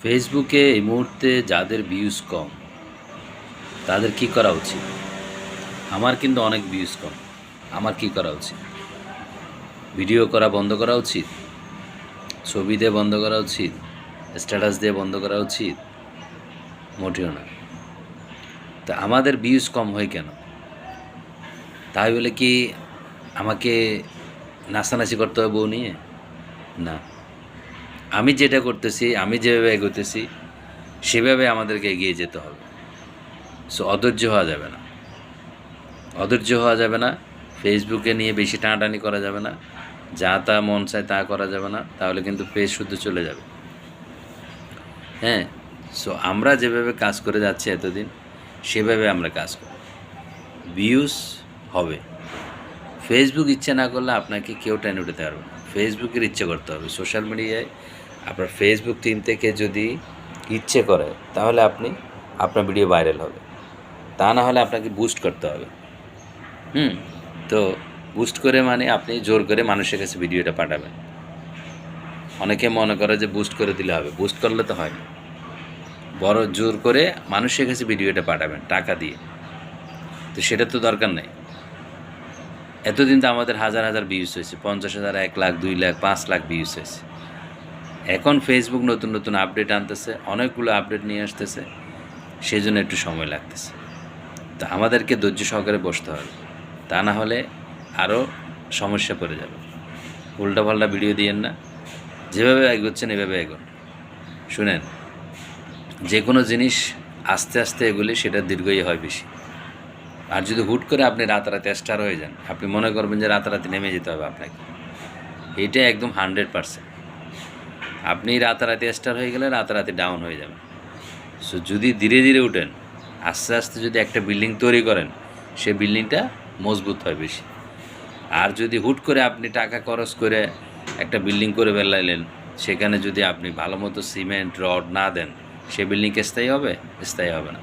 ফেসবুকে এই মুহূর্তে যাদের ভিউজ কম, তাদের কি করা উচিত? আমার কিন্তু অনেক ভিউজ কম, আমার কি করা উচিত? ভিডিও করা বন্ধ করা উচিত? ছবি দিয়ে বন্ধ করা উচিত? স্ট্যাটাস দিয়ে বন্ধ করা উচিত? মোটেও না। তা আমাদের ভিউজ কম হয় কেন? তাই বলে কি আমাকে নাচানাচি করতে হবে বউ নিয়ে? না। আমি যেটা করতেছি, আমি যেভাবে এগোতেছি, সেভাবে আমাদেরকে এগিয়ে যেতে হবে। সো অধৈর্য হওয়া যাবে না। অধৈর্য হওয়া যাবে না। ফেসবুকে নিয়ে বেশি টানাটানি করা যাবে না। যা তা মন চায় তা করা যাবে না। তাহলে কিন্তু পেজ শুদ্ধ চলে যাবে। হ্যাঁ? সো আমরা যেভাবে কাজ করে যাচ্ছি এতদিন, সেভাবে আমরা কাজ করি। ভিউজ হবে। ফেসবুক ইচ্ছে না করলে আপনাকে কেউ টেনে উঠাতে পারবে না। ফেসবুকের ইচ্ছে করতে হবে। সোশ্যাল মিডিয়ায় আপনার ফেসবুক টিম থেকে যদি ইচ্ছে করে, তাহলে আপনি আপনার ভিডিও ভাইরাল হবে। তা না হলে আপনাকে বুস্ট করতে হবে। হুম? তো বুস্ট করে মানে আপনি জোর করে মানুষের কাছে ভিডিওটা পাঠাবেন। অনেকে মনে করে যে বুস্ট করে দিলে হবে। বুস্ট করলে তো হয় না। বড় জোর করে মানুষের কাছে ভিডিওটা পাঠাবেন, টাকা দিয়ে। তো সেটা তো দরকার নেই। এতদিন তো আমাদের হাজার হাজার ভিউজ হয়েছে, পঞ্চাশ হাজার, এক লাখ, দুই লাখ, পাঁচ লাখ ভিউজ হয়েছে। এখন ফেসবুক নতুন নতুন আপডেট আনতেছে, অনেকগুলো আপডেট নিয়ে আসতেছে সেই জন্য একটু সময় লাগতেছে। তা আমাদেরকে ধৈর্য সহকারে বসতে হবে, তা না হলে আরও সমস্যা পড়ে যাবে। উল্টাপাল্টা ভিডিও দিয়েন না, যেভাবে এগোচ্ছেন এভাবে এগোন। শুনেন, যে কোনো জিনিস আস্তে আস্তে এগোলে সেটা দীর্ঘই হয় বেশি। আর যদি হুট করে আপনি রাতারাতি স্টার হয়ে যান, আপনি মনে করবেন যে রাতারাতি নেমে যেতে হবে আপনাকে। এইটা একদম হান্ড্রেড পারসেন্ট। আপনি রাতারাতি স্টার হয়ে গেলে রাতারাতি ডাউন হয়ে যাবেন। সো যদি ধীরে ধীরে উঠেন, আস্তে আস্তে যদি একটা বিল্ডিং তৈরি করেন, সে বিল্ডিংটা মজবুত হয় বেশি। আর যদি হুট করে আপনি টাকা খরচ করে একটা বিল্ডিং করে বেলাইলেন সেখানে যদি আপনি ভালো মতো সিমেন্ট, রড না দেন, সে বিল্ডিংকে স্থায়ী হবে? স্থায়ী হবে না।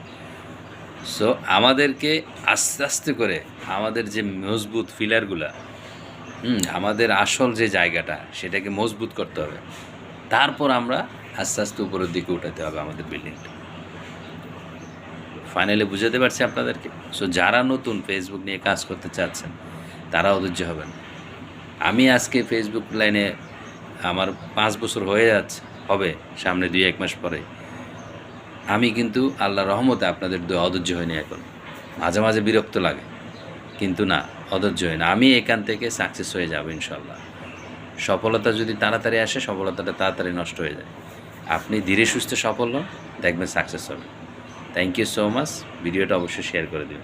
সো আমাদেরকে আস্তে আস্তে করে আমাদের যে মজবুত ফিলারগুলা, হুম, আমাদের আসল যে জায়গাটা, সেটাকে মজবুত করতে হবে। তারপর আমরা আস্তে আস্তে উপরের দিকে উঠাতে হবে আমাদের বিল্ডিংটা ফাইনালি বুঝাতে পারছি আপনাদেরকে? সো যারা নতুন ফেসবুক নিয়ে কাজ করতে চাচ্ছেন, তারা অধৈর্য হবেন আমি আজকে ফেসবুক লাইনে আমার পাঁচ বছর হয়ে যাচ্ছে, হবে সামনে দুই এক মাস পরে। আমি কিন্তু আল্লাহ রহমতে আপনাদের অধৈর্য হয়নি এখন। মাঝে মাঝে বিরক্ত লাগে। কিন্তু না, অধৈর্য হয় না। আমি এখান থেকে সাকসেস হয়ে যাব ইনশাল্লাহ সফলতা যদি তাড়াতাড়ি আসে, সফলতাটা তাড়াতাড়ি নষ্ট হয়ে যায়। আপনি ধীরে সুস্থে সফল হন, দেখবেন সাকসেস হবে। থ্যাংক ইউ সো মাচ ভিডিওটা অবশ্যই শেয়ার করে দিন